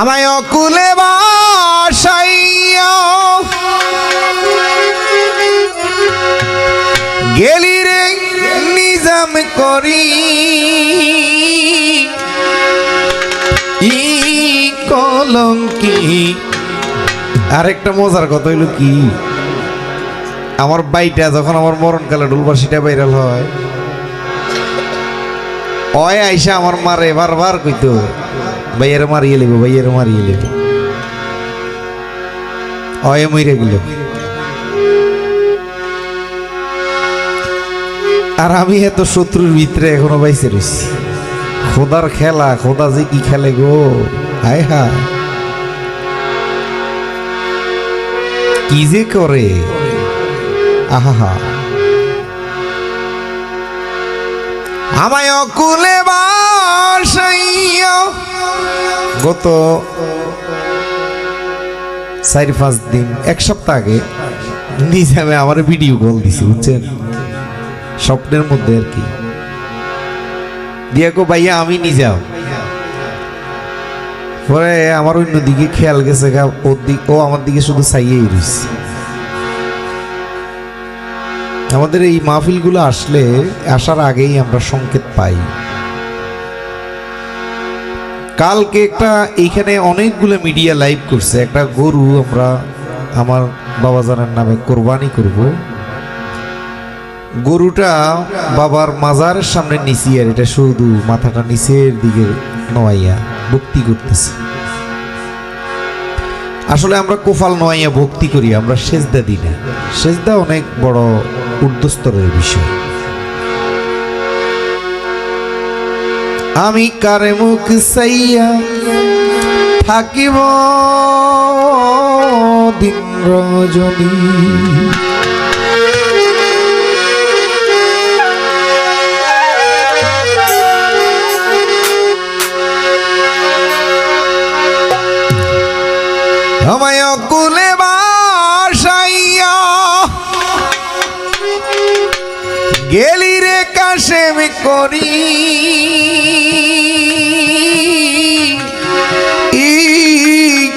আমায় অকুলে গেলি রে নিজাম করি। ই কলঙ্কি। আরেকটা মজার কথা হইল কি? আমার বাইটা যখন আমার মরণকালে ডুলবাসিটা বাইরাল হয় অয় আইসা আমার মারে বারবার কইতো, ভাইয়ের মারিয়ে লিব ভাইয়ের মারিয়ে লিব অয় মইরে গেল। আর আমি এত শত্রুর ভিতরে এখনও বাইসে রয়েছি খোদার খেলা, খোদা যে কি খেলে গো? হায় হায়। কি যে করে? আহা। আমায় বাসাইয়া গত চার পাঁচ দিন, এক সপ্তাহ আগে নিজে আমি আমার ভিডিও কল দিছি, বুঝছেন? স্বপ্নের মধ্যে আর কি। দিয়া গো ভাইয়া, আমি নিজাও পরে আমার অন্যদিকে খেয়াল গেছে ওর দিক ও আমার দিকে শুধু চাইয়েই রয়েছে আমাদের এই মাহফিলগুলো আসলে আসার আগেই আমরা সংকেত পাই। কালকে একটা এইখানে অনেকগুলো মিডিয়া লাইভ করছে। একটা গরু আমরা আমার বাবাজানের নামে কোরবানি করব। গরুটা বাবার মাজারের সামনে নিচি আর এটা শুধু মাথাটা নিচের দিকে নোয়াইয়া, ভক্তি করতেছে। আসলে আমরা কোফাল নোয়াইয়া ভক্তি করি, আমরা সেজদা দিই না। সেজদা অনেক বড় ঊর্ধ্বস্তরের বিষয়। আমি কারে মুখ সাইয়া থাকিব দিন রজনী। আমায় কুলে বাসাইয়া। গেলি রে কাশেম করি।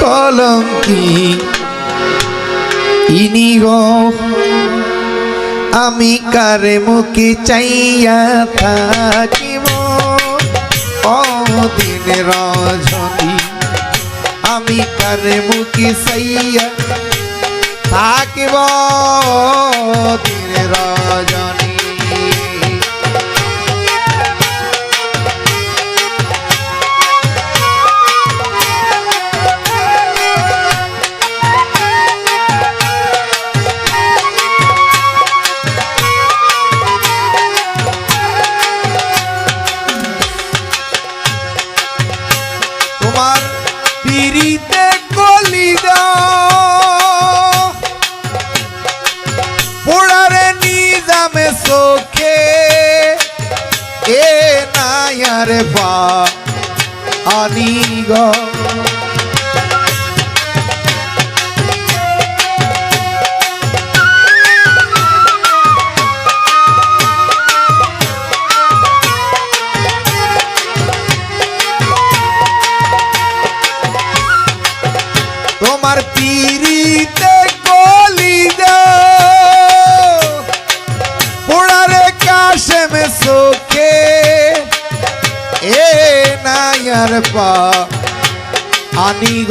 কলঙ্কি ইনি আমি কারে মুখে চাইয়া থাকিব? অদিন রজনী আমি কারে মুখে চাইয়া থাকিব দিন রজনী। তোমার পিড়িতে কলিদা। পোড়ারে নিজামে চোখে এ নায়ারে বা আনিগ। তোমার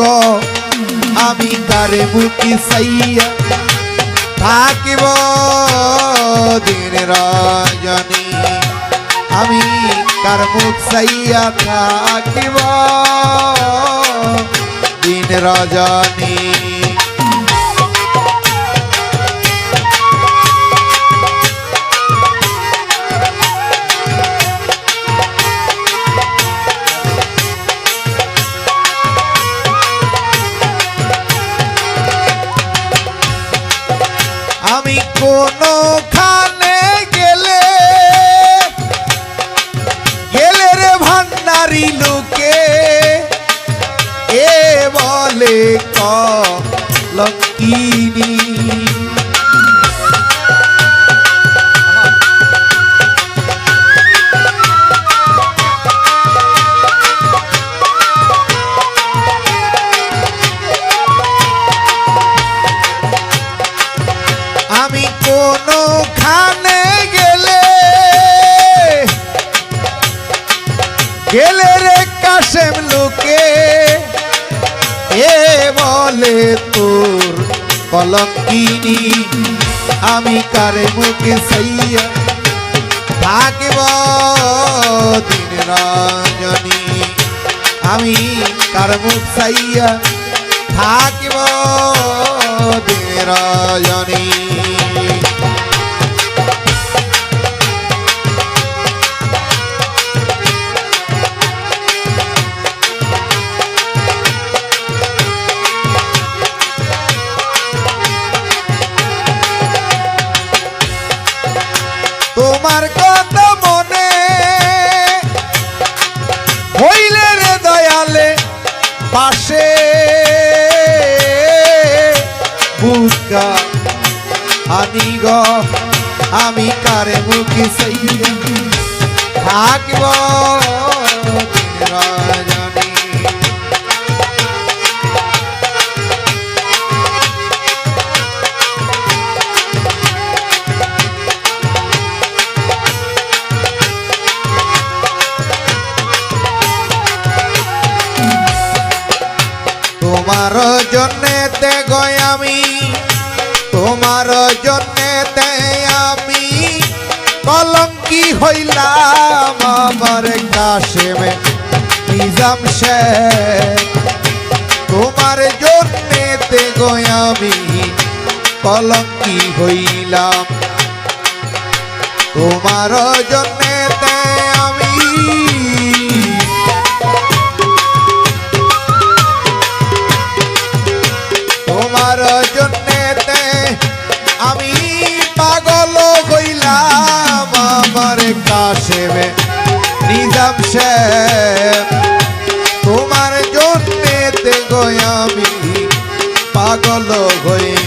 গো। আমি তারে মুখি সাইয়া থাকিব দিন রজনী। আমি কার মুখ সাইয়া থাকিব দিন রজনী। আমি কোনো খানে গেলে গেলে রে ভান্ডারি লোকে এ বলে বলে তোর কলঙ্কিনী আমি কারে মুখে সাইয়া থাকিব দিন রঞ্জনী আমি কার মুখ সাইয়া থাকিব দিন রজনী। হইলে রে দয়ালে পাশে। বুকা আনি গ আমি কারে মুখে সাইয়া। থাকিব দিন তোমার জন্যে তে গয় আমি, তোমার জন্যে তে আমি। কলঙ্কি হইলাম আমার কাশেমে, নিজাম শেখ। তোমার জন্যে তে গয় আমি, কলঙ্কি হইলাম। তোমার জন্যে তে কাশেমে নিজাম সে তোমার জন্যে গই আমি পাগল হইলাম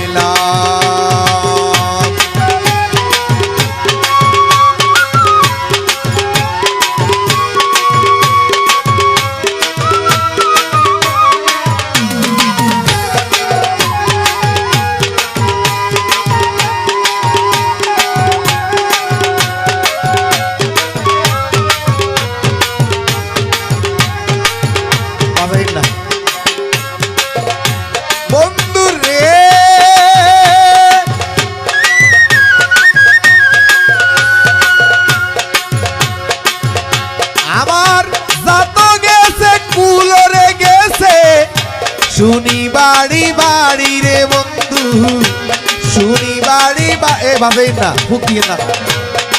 ভাবেন না ফুক দিয়ে না।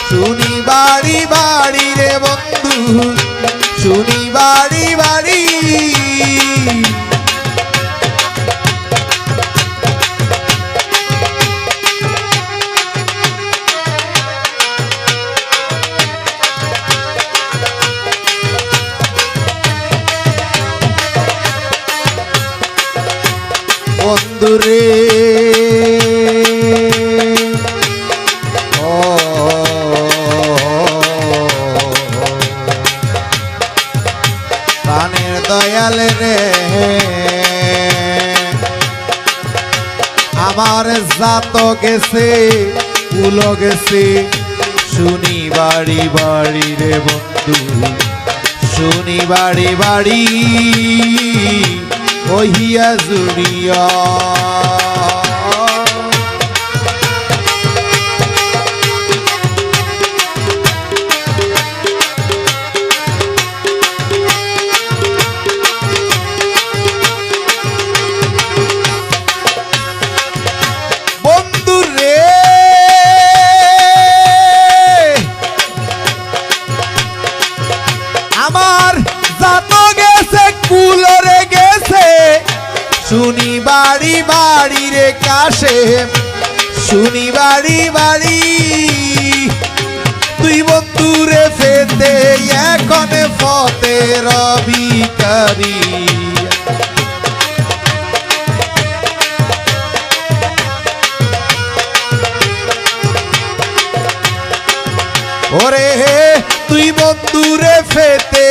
শুনি বাড়ি বাড়ি রে বন্ধু শুনি বাড়ি বাড়ি। বন্ধুরে আমার জাত গেছে উলো গেছে। শুনি বাড়ি বাড়ি রে বন্ধু। শুনি বাড়ি বাড়ি। কহিয়া জুড়িয়া ফেতে এখন ফতে রবিকারী ওরে তুই বন্ধুরে ফেতে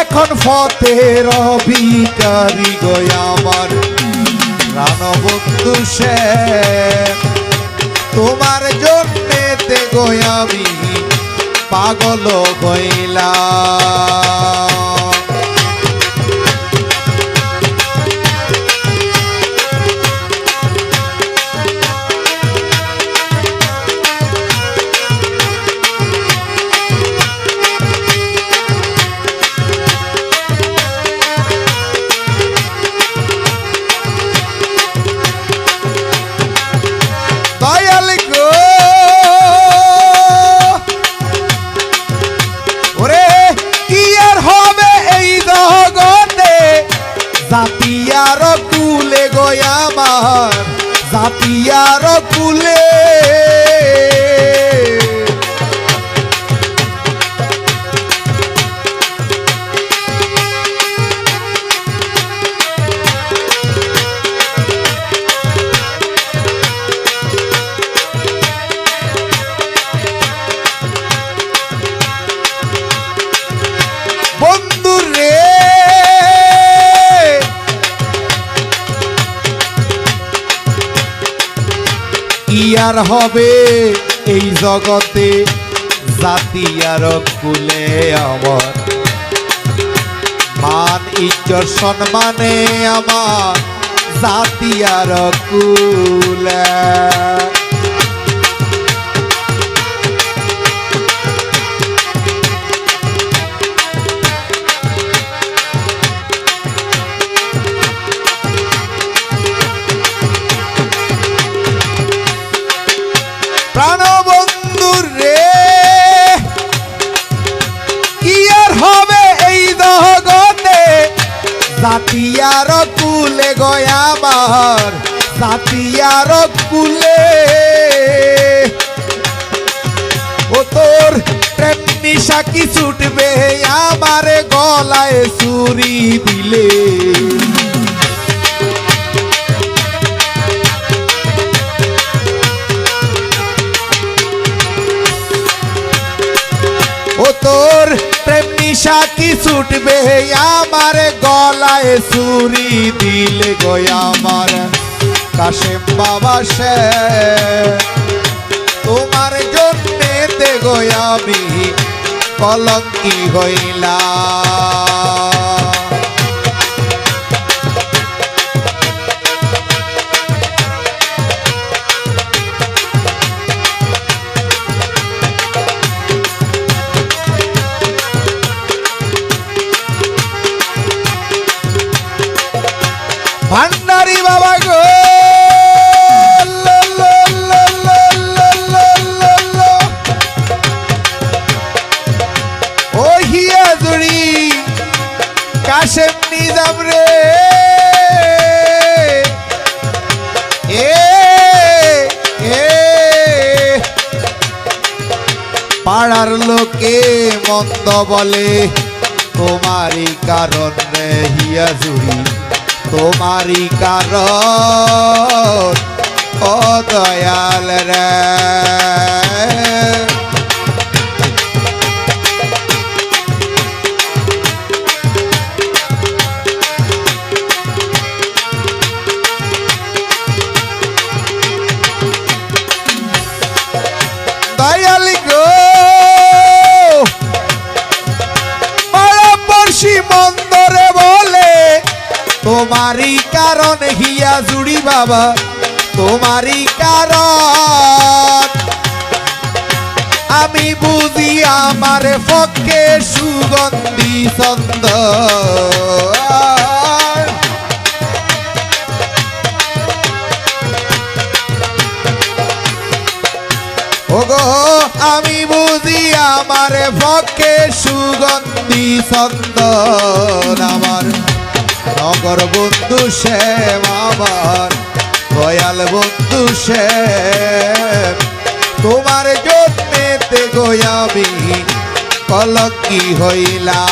এখন ফতে রবিকারী গয় আমার। প্রাণবন্ধু সে, তোমার জন্যেতে আমি পাগল গইলাম আর হবে এই জগতে, জাতি আর কুলে আমার। মান, ইজ্জত, সম্মানে আমার, জাতি আর কুলে। জাতিয়ার কুলে গয়ামার জাতিয়ার কুলে ও তোর প্রেম নিশা কি ছুটবে? আমার গলায় চুরি দিলে। ও তোর প্রেম ছুটবে, আমার গলায় সুরি দিলে গো আমার। কাশেম বাবা সে, তোমার জন্যে দে গো আমি কলঙ্কি হইলাম। বাবা গো। জুড়ি, কাশেম নিজাম রে। এ। পাড়ার লোকে মন্দ বলে, তোমারই কারণ রে হিয়া জুড়ি। তোমারই কারণ ও দয়াল রে। তোমারই কারণ হিয়া জুড়ি বাবা, তোমারই কারণ। আমি বুঝি আমার পক্ষে সুগন্ধি ছন্দ আমি বুঝি আমার পক্ষে সুগন্ধি চন্দন, আমার নগর বন্ধু সে আমার দয়াল বন্ধু সে। তোমার জন্মেতে গো আমি হইলা